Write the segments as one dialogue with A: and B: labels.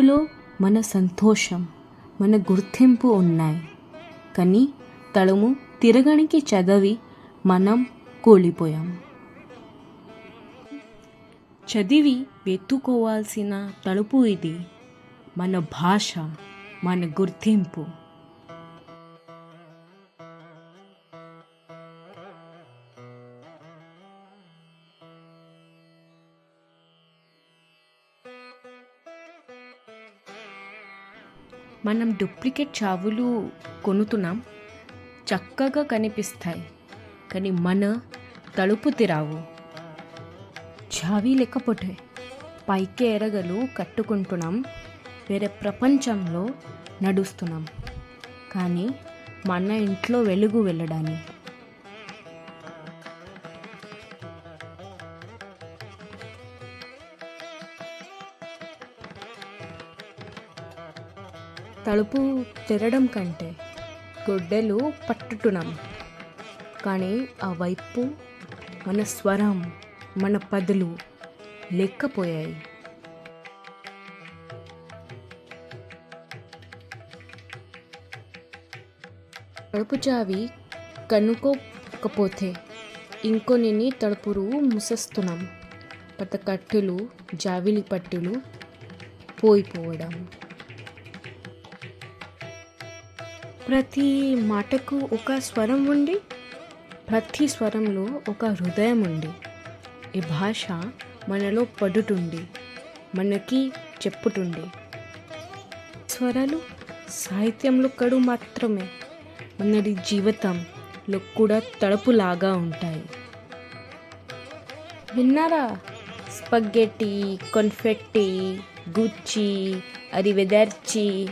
A: తెలుగులో మన సంతోషం మన గుర్తింపు ఉన్నాయి. కానీ తలము తిరగనికి చదివి మనం కూలిపోయాం. చదివి వెతుకోవాల్సిన తలుపు ఇది. మన భాష మన గుర్తింపు. మనం డూప్లికేట్ చావులు కొనుతున్నాం చక్కగా కనిపిస్తాయి. కానీ మన తలుపు తిరావు. చావి లేకపోతే పైకి ఎరగలు కట్టుకుంటున్నాం వేరే ప్రపంచంలో నడుస్తున్నాం. కానీ మన ఇంట్లో వెలుగు వెళ్ళడాన్ని తలుపు తెరడం కంటే గొడ్డెలు పట్టుటున్నాం. కానీ ఆ వైపు మన స్వరం మన పదులు లేకపోయాయి. తలుపు చావి కనుక్కోకపోతే ఇంకొన్ని తలుపులు ముసస్తున్నాం. పత కట్టెలు జావిలి పట్టులు పోయిపోవడం. ప్రతి మాటకు ఒక స్వరం ఉండి ప్రతి స్వరంలో ఒక హృదయం ఉండి ఈ భాష మనలో పడుతుంది మనకి చెప్పుతుంది స్వరాలు సాహిత్యంలో కడు మాత్రమే మనది జీవితంలో కూడా తడుపులాగా ఉంటాయి. విన్నారా? స్పగ్గెట్టి కొన్ఫెట్టి గుచ్చి అరివెదర్చి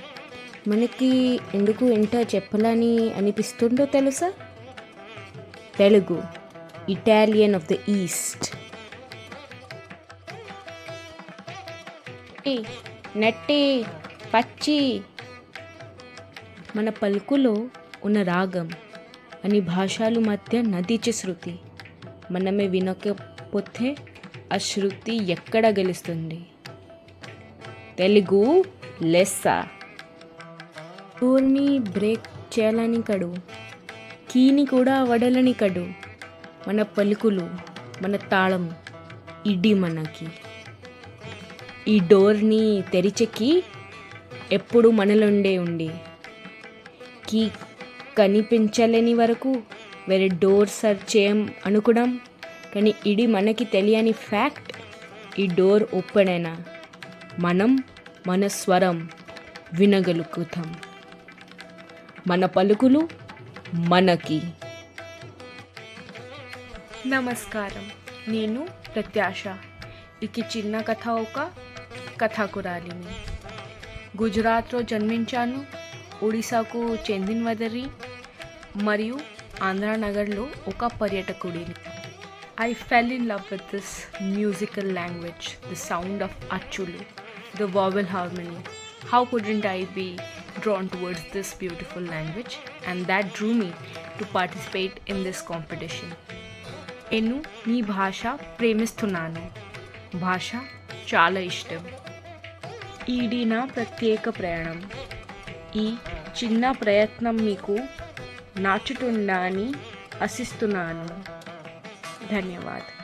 A: మనకి ఎందుకు ఎంట చెప్పాలని అనిపిస్తుందో తెలుసా? Telugu Italian of the east నట్టి పచ్చి. మన పలుకులో ఉన్న రాగం అని భాషలు మధ్య నదిచే శృతి. మనమే వినకపోతే ఆ శృతి ఎక్కడ గెలుస్తుంది? తెలుగు లెస్సా. డోర్ని బ్రేక్ చేయాలని కడు. కీని కూడా వడలని కడు. మన పలుకులు మన తాళం ఇడి మనకి. ఈ డోర్ని తెరిచెక్కి ఎప్పుడు మనలుండే ఉండి. కీ కనిపించలేని వరకు వేరే డోర్ సర్చ్ చేయం అనుకోవడం కానీ ఇది మనకి తెలియని ఫ్యాక్ట్ ఈ డోర్ ఓపెన్ అయినా మనం మన స్వరం వినగలుగుతాం. మన పలుకులు మనకి. నమస్కారం. నేను ప్రత్యాశ. ఇక చిన్న కథ ఒక కథాకురాలిని. గుజరాత్లో జన్మించాను. ఒడిశాకు చెందినవదరి మరియు ఆంధ్రానగర్లో ఒక పర్యటకుడిని. I fell in love with this musical language the sound of అచ్చులు the vowel harmony how couldn't I be drawn towards this beautiful language and that drew me to participate in this competition. నేను నీ భాష ప్రేమిస్తున్నాను భాష చాలా ఇష్టం ఈడి నా ప్రత్యేక ప్రయాణం ఈ చిన్న ప్రయత్నం మీకు నాచుతుందని ఆశిస్తున్నాను ధన్యవాద్